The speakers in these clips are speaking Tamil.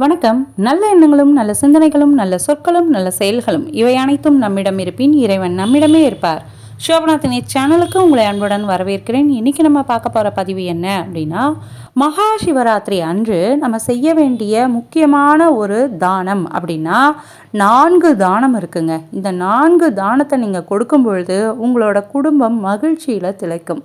வணக்கம். நல்ல எண்ணங்களும் நல்ல சிந்தனைகளும் நல்ல சொற்களும் நல்ல செயல்களும் இவை அனைத்தும் நம்மிடம் இருப்பின் இறைவன் நம்மிடமே இருப்பார். சோபநாத்தின் சேனலுக்கு உங்களை அன்புடன் வரவேற்கிறேன். இன்றைக்கி நம்ம பார்க்க போகிற பதிவு என்ன அப்படின்னா மகா சிவராத்திரி அன்று நம்ம செய்ய வேண்டிய முக்கியமான ஒரு தானம் அப்படின்னா நான்கு தானம் இருக்குங்க. இந்த நான்கு தானத்தை நீங்கள் கொடுக்கும் பொழுது உங்களோட குடும்பம் மகிழ்ச்சியில் திளைக்கும்.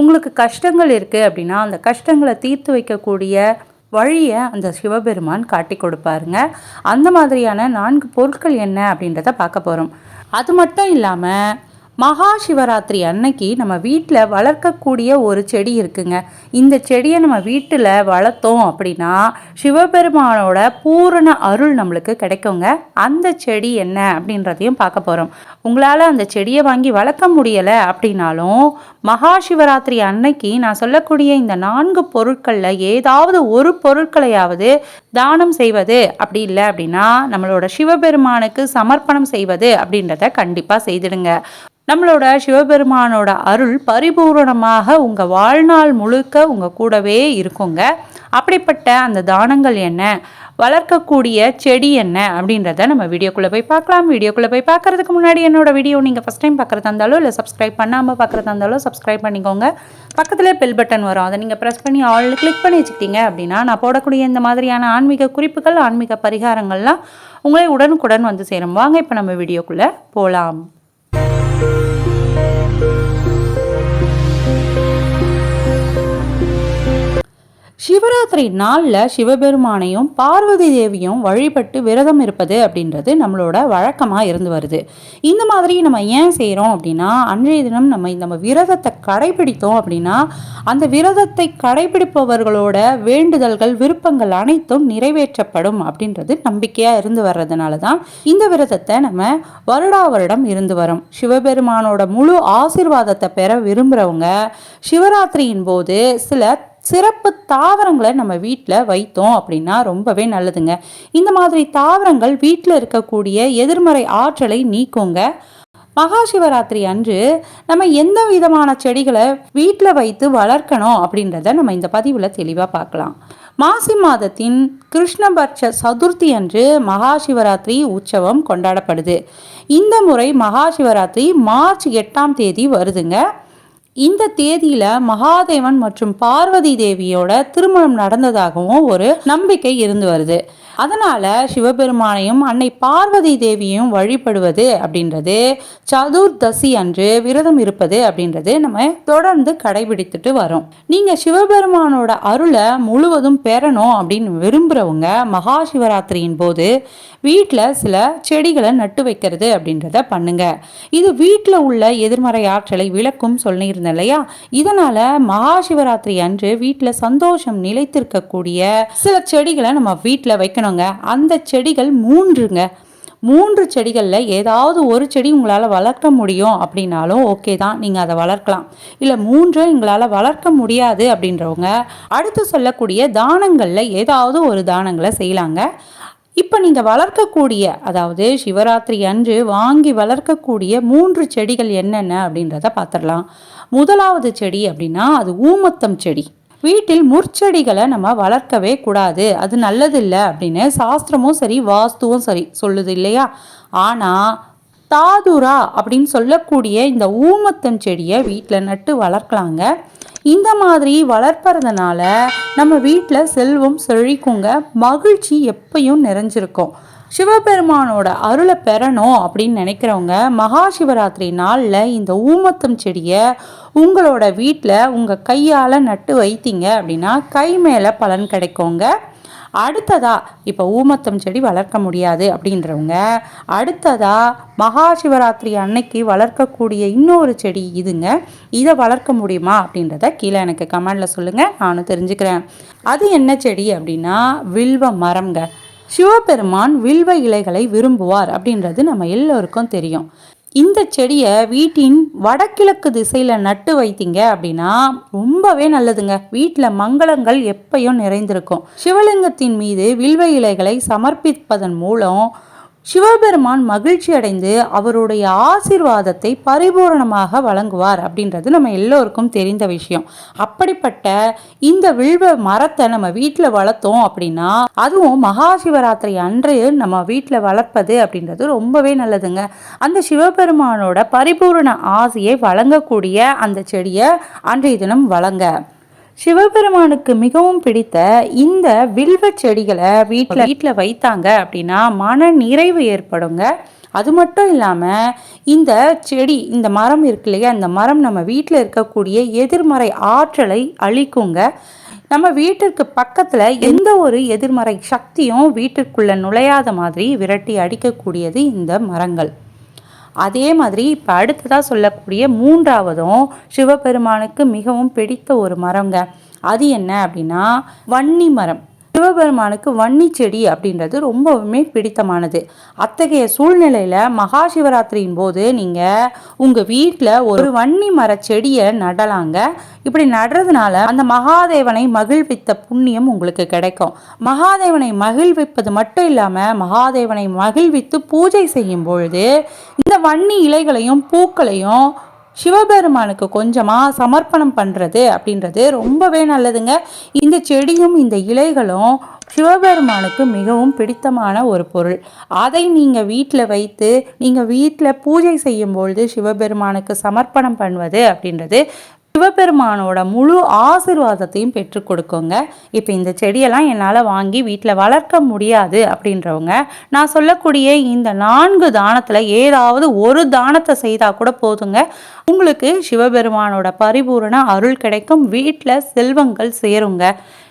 உங்களுக்கு கஷ்டங்கள் இருக்குது அப்படின்னா அந்த கஷ்டங்களை தீர்த்து வைக்கக்கூடிய வழியை அந்த சிவபெருமான் காட்டி கொடுப்பாருங்க. அந்த மாதிரியான நான்கு பொருட்கள் என்ன அப்படின்றத பார்க்க போகிறோம் அது மட்டும் இல்லாமல் மகா சிவராத்திரி அன்னைக்கு நம்ம வீட்டில் வளர்க்கக்கூடிய ஒரு செடி இருக்குங்க. இந்த செடியை நம்ம வீட்டில் வளர்த்தோம் அப்படின்னா சிவபெருமானோட பூரண அருள் நம்மளுக்கு கிடைக்குங்க. அந்த செடி என்ன அப்படின்றதையும் பார்க்க போகிறோம் உங்களால் அந்த செடியை வாங்கி வளர்க்க முடியலை அப்படின்னாலும் மகா சிவராத்திரி அன்னைக்கு நான் சொல்லக்கூடிய இந்த நான்கு பொருட்களில் ஏதாவது ஒரு பொருட்களையாவது தானம் செய்வது அப்படி இல்லை அப்படின்னா நம்மளோட சிவபெருமானுக்கு சமர்ப்பணம் செய்வது அப்படின்றத கண்டிப்பாக செய்திடுங்க. நம்மளோட சிவபெருமானோட அருள் பரிபூரணமாக உங்கள் வாழ்நாள் முழுக்க உங்கள் கூடவே இருக்குங்க. அப்படிப்பட்ட அந்த தானங்கள் என்ன? வளர்க்கக்கூடிய செடி என்ன? அப்படின்றத நம்ம வீடியோக்குள்ளே போய் பார்க்கலாம். வீடியோக்குள்ளே போய் பார்க்குறதுக்கு முன்னாடி என்னோட வீடியோ நீங்கள் ஃபஸ்ட் டைம் பார்க்குறதா இருந்தாலும் இல்லை சப்ஸ்கிரைப் பண்ணாமல் பார்க்குறதா இருந்தாலும் சப்ஸ்கிரைப் பண்ணிக்கோங்க. பக்கத்தில் பெல் பட்டன் வரும். அதை நீங்கள் ப்ரெஸ் பண்ணி ஆல் கிளிக் பண்ணி வச்சுக்கிட்டீங்க அப்படின்னா நான் போடக்கூடிய இந்த மாதிரியான ஆன்மீக குறிப்புகள் ஆன்மீக பரிகாரங்கள்லாம் உங்களே உடனுக்குடன் வந்து சேரும். வாங்க இப்போ நம்ம வீடியோக்குள்ளே போகலாம் சிவராத்திரி நாளில் சிவபெருமானையும் பார்வதி தேவியும் வழிபட்டு விரதம் இருப்பது அப்படின்றது நம்மளோட வழக்கமாக இருந்து வருது. இந்த மாதிரி நம்ம ஏன் செய்கிறோம் அப்படின்னா அன்றைய தினம் நம்ம இந்த விரதத்தை கடைபிடித்தோம் அப்படின்னா அந்த விரதத்தை கடைபிடிப்பவர்களோட வேண்டுதல்கள் விருப்பங்கள் அனைத்தும் நிறைவேற்றப்படும் அப்படின்றது நம்பிக்கையாக இருந்து வர்றதுனால தான் இந்த விரதத்தை நம்ம வருடா வருடம் இருந்து வரும். சிவபெருமானோட முழு ஆசிர்வாதத்தை பெற விரும்புகிறவங்க சிவராத்திரியின் போது சில சிறப்பு தாவரங்களை நம்ம வீட்டில் வைத்தோம் அப்படின்னா ரொம்பவே நல்லதுங்க. இந்த மாதிரி தாவரங்கள் வீட்டில் இருக்கக்கூடிய எதிர்மறை ஆற்றலை நீக்குங்க. மகாசிவராத்திரி அன்று நம்ம எந்த விதமான செடிகளை வீட்டில் வைத்து வளர்க்கணும் அப்படின்றத நம்ம இந்த பதிவில் தெளிவாக பார்க்கலாம். மாசி மாதத்தின் கிருஷ்ணபட்ச சதுர்த்தி அன்று மகாசிவராத்திரி உற்சவம் கொண்டாடப்படுது. இந்த முறை மகாசிவராத்திரி மார்ச் எட்டாம் தேதி வருதுங்க. இந்த தேதியில மகாதேவன் மற்றும் பார்வதி தேவியோட திருமணம் நடந்ததாகவும் ஒரு நம்பிக்கை இருந்து வருது. அதனால சிவபெருமானையும் அன்னை பார்வதி தேவியும் வழிபடுவது அப்படின்றது சதுர்தசி அன்று விரதம் இருப்பது அப்படின்றது நம்ம தொடர்ந்து கடைபிடித்துட்டு வரோம். நீங்க சிவபெருமானோட அருளை முழுவதும் பெறணும் அப்படின்னு விரும்புறவங்க மகா சிவராத்திரியின் போது வீட்டில் சில செடிகளை நட்டு வைக்கிறது அப்படின்றத பண்ணுங்க. இது வீட்டில் உள்ள எதிர்மறை ஆற்றலை விளக்கும் சொல்லியிருந்தேன் இல்லையா? இதனால மகா சிவராத்திரி அன்று வீட்டில் சந்தோஷம் நிலைத்திருக்கக்கூடிய சில செடிகளை நம்ம வீட்டில் வைக்கணுங்க. அந்த செடிகள் மூன்றுங்க. மூன்று செடிகளில் ஏதாவது ஒரு செடி உங்களால் வளர்க்க முடியும் அப்படின்னாலும் ஓகே தான். நீங்கள் அதை வளர்க்கலாம். இல்லை மூன்று எங்களால் வளர்க்க முடியாது அப்படின்றவங்க அடுத்து சொல்லக்கூடிய தானங்களில் ஏதாவது ஒரு தானங்களை செய்யலாங்க. இப்போ நீங்கள் வளர்க்கக்கூடிய அதாவது சிவராத்திரி அன்று வாங்கி வளர்க்கக்கூடிய மூன்று செடிகள் என்னென்ன அப்படின்றத பார்த்துடலாம் முதலாவது செடி அப்படின்னா அது ஊமத்தம் செடி. வீட்டில் முற்செடிகளை நம்ம வளர்க்கவே கூடாது. அது நல்லதில்லை அப்படின்னு சாஸ்திரமும் சரி வாஸ்துவும் சரி சொல்லுது இல்லையா? ஆனால் தாதுரா அப்படின்னு சொல்லக்கூடிய இந்த ஊமத்தம் செடியை வீட்டில் நட்டு வளர்க்கலாங்க. இந்த மாதிரி வளர்ப்பறதுனால நம்ம வீட்டில் செல்வம் செழிக்குங்க. மகிழ்ச்சி எப்பயும் நிறைஞ்சிருக்கும். சிவபெருமானோட அருளை பெறணும் அப்படின்னு நினைக்கிறவங்க மகா சிவராத்திரி நாளில் இந்த ஊமத்தம் செடியை உங்களோட வீட்டில் உங்கள் கையால் நட்டு வைத்தீங்க அப்படின்னா கை மேலே பலன் கிடைக்குங்க. அடுத்ததா இப்போ ஊமத்தம் செடி வளர்க்க முடியாது அப்படின்றவங்க அடுத்ததா மகா சிவராத்திரி அன்னைக்கு வளர்க்கக்கூடிய இன்னொரு செடி இதுங்க. இதை வளர்க்க முடியுமா அப்படின்றத கீழே எனக்கு கமெண்டில் சொல்லுங்கள் நானும் தெரிஞ்சுக்கிறேன். அது என்ன செடி அப்படின்னா வில்வ மரம்ங்க. சிவபெருமான் வில்வ இலைகளை விரும்புவார் அப்படின்றது நம்ம எல்லோருக்கும் தெரியும். இந்த செடியை வீட்டின் வடகிழக்கு திசையில் நட்டு வைத்தீங்க அப்படின்னா ரொம்பவே நல்லதுங்க. வீட்டில் மங்களங்கள் எப்பயும் நிறைந்திருக்கும். சிவலிங்கத்தின் மீது வில்வ இலைகளை சமர்ப்பிப்பதன் மூலம் சிவபெருமான் மகிழ்ச்சி அடைந்து அவருடைய ஆசீர்வாதத்தை பரிபூரணமாக வழங்குவார் அப்படின்றது நம்ம எல்லோருக்கும் தெரிந்த விஷயம். அப்படிப்பட்ட இந்த வில்வ மரத்தை நம்ம வீட்டில் வளர்த்தோம் அப்படின்னா அதுவும் மகா சிவராத்திரி அன்று நம்ம வீட்டில் வளர்ப்பது அப்படின்றது ரொம்பவே நல்லதுங்க. அந்த சிவபெருமானோட பரிபூரண ஆசையை வழங்கக்கூடிய அந்த செடியை அன்றைய தினம் வழங்க சிவபெருமானுக்கு மிகவும் பிடித்த இந்த வில்வ செடிகளை வீட்டில் வீட்டில் வைத்தாங்க அப்படின்னா மன நிறைவு ஏற்படுங்க. அது மட்டும் இல்லாமல் இந்த செடி இந்த மரம் இருக்கு இல்லையா இந்த மரம் நம்ம வீட்டில் இருக்கக்கூடிய எதிர்மறை ஆற்றலை அழிக்குங்க. நம்ம வீட்டிற்கு பக்கத்தில் எந்த ஒரு எதிர்மறை சக்தியும் வீட்டிற்குள்ளே நுழையாத மாதிரி விரட்டி அடிக்கக்கூடியது இந்த மரங்கள். அதே மாதிரி இப்போ அடுத்ததாக சொல்லக்கூடிய மூன்றாவதும் சிவபெருமானுக்கு மிகவும் பிடித்த ஒரு மரங்க. அது என்ன அப்படின்னா வன்னி மரம். சிவபெருமானுக்கு வன்னி செடி அப்படின்றது ரொம்பவுமே பிடித்தமானது. அத்தகைய சூழ்நிலையில் மகா சிவராத்திரியின் போது நீங்கள் உங்கள் வீட்டில் ஒரு வன்னி மர செடியை நடலாங்க. இப்படி நடுறதுனால அந்த மகாதேவனை மகிழ்வித்த புண்ணியம் உங்களுக்கு கிடைக்கும். மகாதேவனை மகிழ்விப்பது மட்டும் இல்லாமல் மகாதேவனை மகிழ்வித்து பூஜை செய்யும் பொழுது இந்த வன்னி இலைகளையும் பூக்களையும் சிவபெருமானுக்கு கொஞ்சமாக சமர்ப்பணம் பண்ணுறது அப்படின்றது ரொம்பவே நல்லதுங்க. இந்த செடியும் இந்த இலைகளும் சிவபெருமானுக்கு மிகவும் பிடித்தமான ஒரு பொருள். அதை நீங்கள் வீட்டில் வைத்து நீங்கள் வீட்டில் பூஜை செய்யும் பொழுது சிவபெருமானுக்கு சமர்ப்பணம் பண்ணுவது அப்படின்றது சிவபெருமானோட முழு ஆசிர்வாதத்தையும் பெற்று கொடுக்குங்க. இப்போ இந்த செடியெல்லாம் என்னால் வாங்கி வீட்டில் வளர்க்க முடியாது அப்படின்றவங்க நான் சொல்லக்கூடிய இந்த நான்கு தானத்தில் ஏதாவது ஒரு தானத்தை செய்தால் கூட போதுங்க. உங்களுக்கு சிவபெருமானோட பரிபூரண அருள் கிடைக்கும். வீட்டில் செல்வங்கள் சேருங்க.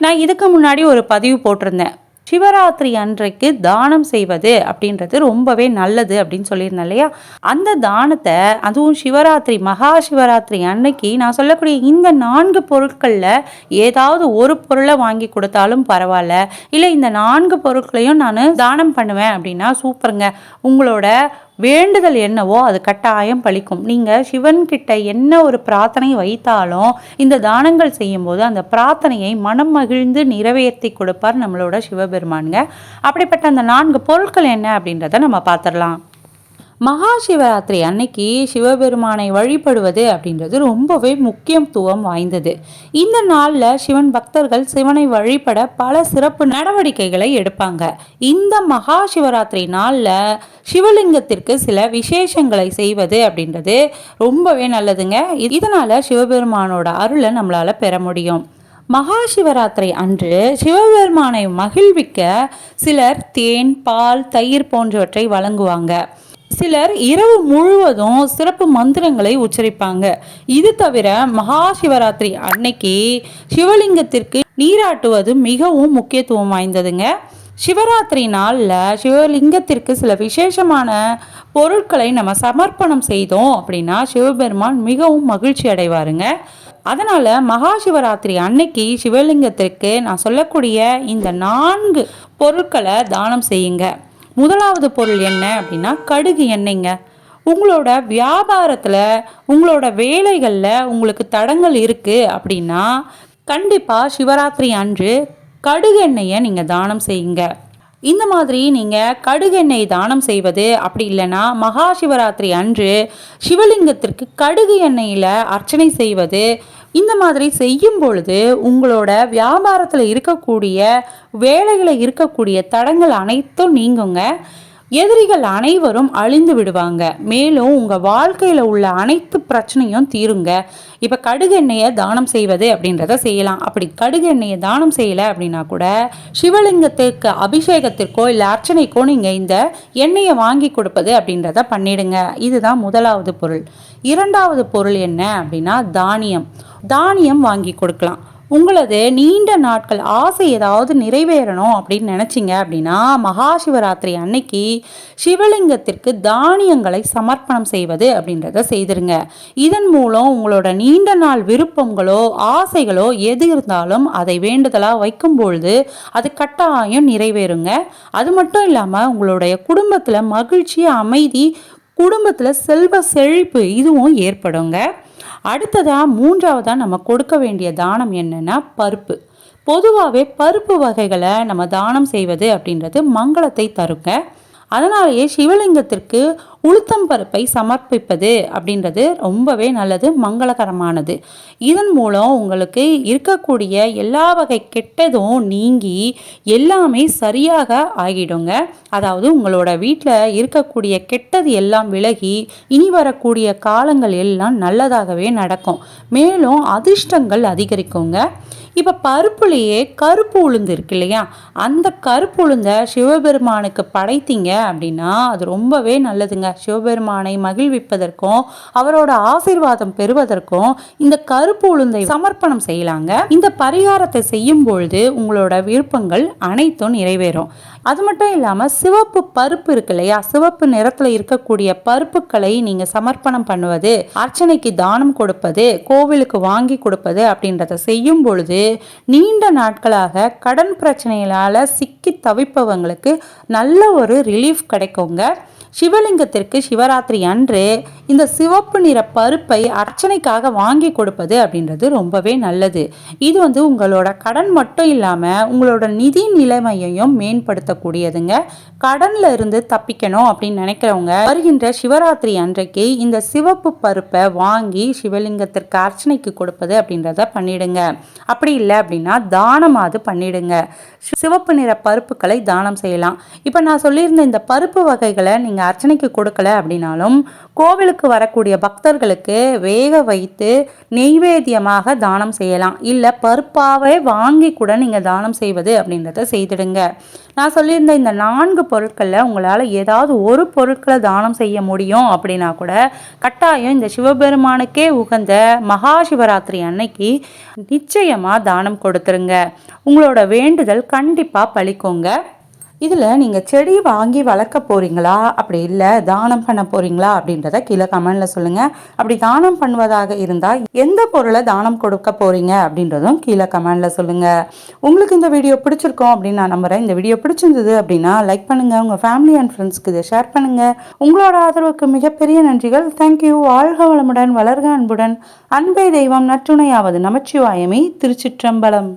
நான் இதுக்கு முன்னாடி ஒரு பதிவு போட்டிருந்தேன். சிவராத்திரி அன்றைக்கு தானம் செய்வது அப்படின்றது ரொம்பவே நல்லது அப்படின்னு சொல்லியிருந்தேன் இல்லையா? அந்த தானத்தை அதுவும் சிவராத்திரி மகா சிவராத்திரி அன்னைக்கு நான் சொல்லக்கூடிய இந்த நான்கு பொருட்களில் ஏதாவது ஒரு பொருளை வாங்கி கொடுத்தாலும் பரவாயில்ல. இல்லை இந்த நான்கு பொருட்களையும் நான் தானம் பண்ணுவேன் அப்படின்னா சூப்பருங்க. உங்களோட வேண்டுதல் என்னவோ அது கட்டாயம் பழிக்கும். நீங்கள் சிவன்கிட்ட என்ன ஒரு பிரார்த்தனை வைத்தாலும் இந்த தானங்கள் செய்யும்போது அந்த பிரார்த்தனையை மனம் மகிழ்ந்து நிறைவேற்றி கொடுப்பார் நம்மளோட சிவபெருமானுங்க. அப்படிப்பட்ட அந்த நான்கு பொருட்கள் என்ன அப்படின்றத நம்ம பார்த்துடலாம். மகா சிவராத்திரி அன்னைக்கு சிவபெருமானை வழிபடுவது அப்படின்றது ரொம்பவே முக்கியத்துவம் வாய்ந்தது. இந்த நாளில் சிவன் பக்தர்கள் சிவனை வழிபட பல சிறப்பு நடவடிக்கைகளை எடுப்பாங்க. இந்த மகா சிவராத்திரி நாளில் சிவலிங்கத்திற்கு சில விசேஷங்களை செய்வது அப்படின்றது ரொம்பவே நல்லதுங்க. இதனால் சிவபெருமானோட அருளை நம்மளால் பெற முடியும். மகா சிவராத்திரி அன்று சிவபெருமானை மகிழ்விக்க சிலர் தேன் பால் தயிர் போன்றவற்றை வழங்குவாங்க. சிலர் இரவு முழுவதும் சிறப்பு மந்திரங்களை உச்சரிப்பாங்க. இது தவிர மகா சிவராத்திரி அன்னைக்கு சிவலிங்கத்திற்கு நீராட்டுவது மிகவும் முக்கியத்துவம் வாய்ந்ததுங்க. சிவராத்திரி நாளில் சிவலிங்கத்திற்கு சில விசேஷமான பொருட்களை நம்ம சமர்ப்பணம் செய்தோம் அப்படின்னா சிவபெருமான் மிகவும் மகிழ்ச்சி அடைவாருங்க. அதனால் மகா சிவராத்திரி அன்னைக்கு சிவலிங்கத்திற்கு நான் சொல்லக்கூடிய இந்த நான்கு பொருட்களை தானம் செய்யுங்க. முதலாவது பொருள் என்ன அப்படின்னா கடுகு எண்ணெய்ங்க. உங்களோட வியாபாரத்தில் உங்களோட வேலைகளில் உங்களுக்கு தடங்கள் இருக்குது அப்படின்னா கண்டிப்பாக சிவராத்திரி அன்று கடுகு எண்ணெயை நீங்கள் தானம் செய்யுங்க. இந்த மாதிரி நீங்கள் கடுகெண்ணெய் தானம் செய்வது அப்படி இல்லைன்னா மகா சிவராத்திரி அன்று சிவலிங்கத்திற்கு கடுகு எண்ணெயில் அர்ச்சனை செய்வது இந்த மாதிரி செய்யும் பொழுது உங்களோட வியாபாரத்தில் இருக்கக்கூடிய வேலைகளை இருக்கக்கூடிய தடங்கள் அனைத்தும் நீங்குங்க. எதிரிகள் அனைவரும் அழிந்து விடுவாங்க. மேலும் உங்கள் வாழ்க்கையில் உள்ள அனைத்து பிரச்சனையும் தீருங்க. இப்போ கடுகு எண்ணெயை தானம் செய்வது அப்படின்றத செய்யலாம். அப்படி கடுகு எண்ணெயை தானம் செய்யலை அப்படின்னா கூட சிவலிங்கத்திற்கு அபிஷேகத்திற்கோ இல்லை அர்ச்சனைக்கோ நீங்கள் இந்த எண்ணெயை வாங்கி கொடுப்பது அப்படின்றத பண்ணிடுங்க. இதுதான் முதலாவது பொருள். இரண்டாவது பொருள் என்ன அப்படின்னா தானியம். தானியம் வாங்கி கொடுக்கலாம். உங்களது நீண்ட நாட்கள் ஆசை ஏதாவது நிறைவேறணும் அப்படின்னு நினச்சிங்க அப்படின்னா மகா சிவராத்திரி அன்னைக்கு சிவலிங்கத்திற்கு தானியங்களை சமர்ப்பணம் செய்வது அப்படின்றத செய்திருங்க. இதன் மூலம் உங்களோட நீண்ட நாள் விருப்பங்களோ ஆசைகளோ எது இருந்தாலும் அதை வேண்டுதலாக வைக்கும் பொழுது அது கட்டாயம் நிறைவேறுங்க. அது மட்டும் இல்லாமல் உங்களுடைய குடும்பத்தில் மகிழ்ச்சி அமைதி குடும்பத்தில் செல்வ செழிப்பு இதுவும் ஏற்படுங்க. அடுத்ததாக மூன்றாவதாக நம்ம கொடுக்க வேண்டிய தானம் என்னென்னா பருப்பு. பொதுவாகவே பருப்பு வகைகளை நம்ம தானம் செய்வது அப்படின்றது மங்களத்தை தருங்க. அதனாலேயே சிவலிங்கத்திற்கு உளுத்தம் பருப்பை சமர்ப்பிப்பது அப்படின்றது ரொம்பவே நல்லது மங்களகரமானது. இதன் மூலம் உங்களுக்கு இருக்கக்கூடிய எல்லா வகை கெட்டதும் நீங்கி எல்லாமே சரியாக ஆகிடுங்க. அதாவது உங்களோட வீட்டில் இருக்கக்கூடிய கெட்டது எல்லாம் விலகி இனி வரக்கூடிய காலங்கள் எல்லாம் நல்லதாகவே நடக்கும். மேலும் அதிர்ஷ்டங்கள் அதிகரிக்குங்க. இப்போ பருப்புலேயே கருப்பு உளுந்து இருக்கு இல்லையா? அந்த கருப்பு உளுந்த சிவபெருமானுக்கு படைத்தீங்க அப்படின்னா அது ரொம்பவே நல்லதுங்க. சிவபெருமானை மகிழ்விப்பதற்கும் அவரோட ஆசீர்வாதம் பெறுவதற்கும் இந்த கருப்பு உளுந்தை சமர்ப்பணம் செய்யலாங்க. இந்த பரிகாரத்தை செய்யும் பொழுது உங்களோட விருப்பங்கள் அனைத்தும் நிறைவேறும். அது மட்டும் இல்லாமல் சிவப்பு பருப்பு இருக்கு இல்லையா? சிவப்பு நிறத்தில் இருக்கக்கூடிய பருப்புகளை நீங்கள் சமர்ப்பணம் பண்ணுவது அர்ச்சனைக்கு தானம் கொடுப்பது கோவிலுக்கு வாங்கி கொடுப்பது அப்படின்றத செய்யும் பொழுது நீண்ட நாட்களாக கடன் பிரச்சனைகளால் சிக்கி தவிப்பவங்களுக்கு நல்ல ஒரு ரிலீஃப் கிடைக்குங்க. சிவலிங்கத்திற்கு சிவராத்திரி அன்று இந்த சிவப்பு நிற பருப்பை அர்ச்சனைக்காக வாங்கி கொடுப்பது அப்படின்றது ரொம்பவே நல்லது. இது வந்து உங்களோட கடன் மட்டும் இல்லாமல் உங்களோட நிதி நிலைமையையும் மேம்படுத்தக்கூடியதுங்க. கடன்ல இருந்து தப்பிக்கணும் அப்படின்னு நினைக்கிறவங்க வருகின்ற சிவராத்திரி அன்றைக்கு இந்த சிவப்பு பருப்பை வாங்கி சிவலிங்கத்திற்கு அர்ச்சனைக்கு கொடுப்பது அப்படின்றத பண்ணிடுங்க. அப்படி இல்லை அப்படின்னா தானமாவது பண்ணிடுங்க. சிவப்பு நிற பருப்புகளை தானம் செய்யலாம். இப்போ நான் சொல்லியிருந்த இந்த பருப்பு வகைகளை நீங்கள் அர்ச்சனைக்கு கொடுக்கல அப்படின்னாலும் கோவிலுக்கு வரக்கூடிய பக்தர்களுக்கு வேக வைத்து நெய்வேத்தியமாக தானம் செய்யலாம். இல்லை பருப்பாவே வாங்கி கூட நீங்கள் தானம் செய்வது அப்படின்றத செய்திடுங்க. நான் சொல்லியிருந்த இந்த நான்கு பொருட்களில் உங்களால் ஏதாவது ஒரு பொருட்களை தானம் செய்ய முடியும் அப்படின்னா கூட கட்டாயம் இந்த சிவபெருமானுக்கே உகந்த மகா சிவராத்திரி அன்னைக்கு நிச்சயமாக தானம் கொடுத்துருங்க. உங்களோட வேண்டுதல் கண்டிப்பாக பழிக்குங்க. இதில் நீங்கள் செடி வாங்கி வளர்க்க போகிறீங்களா அப்படி இல்லை தானம் பண்ண போகிறீங்களா அப்படின்றத கீழே கமெண்டில் சொல்லுங்கள் அப்படி தானம் பண்ணுவதாக இருந்தால் எந்த பொருளை தானம் கொடுக்க போகிறீங்க அப்படின்றதும் கீழே கமெண்டில் சொல்லுங்கள் உங்களுக்கு இந்த வீடியோ பிடிச்சிருக்கோம் அப்படின்னு நான் நம்புகிறேன் இந்த வீடியோ பிடிச்சிருந்தது அப்படின்னா லைக் பண்ணுங்கள் உங்கள் ஃபேமிலி அண்ட் ஃப்ரெண்ட்ஸ்க்கு இதை ஷேர் பண்ணுங்கள் உங்களோட ஆதரவுக்கு மிகப்பெரிய நன்றிகள். தேங்க்யூ வாழ்க வளமுடன் வளர்க அன்புடன். அன்பே தெய்வம் நற்றுணையாவது நமச்சிவாயமே திருச்சிற்றம்பலம்.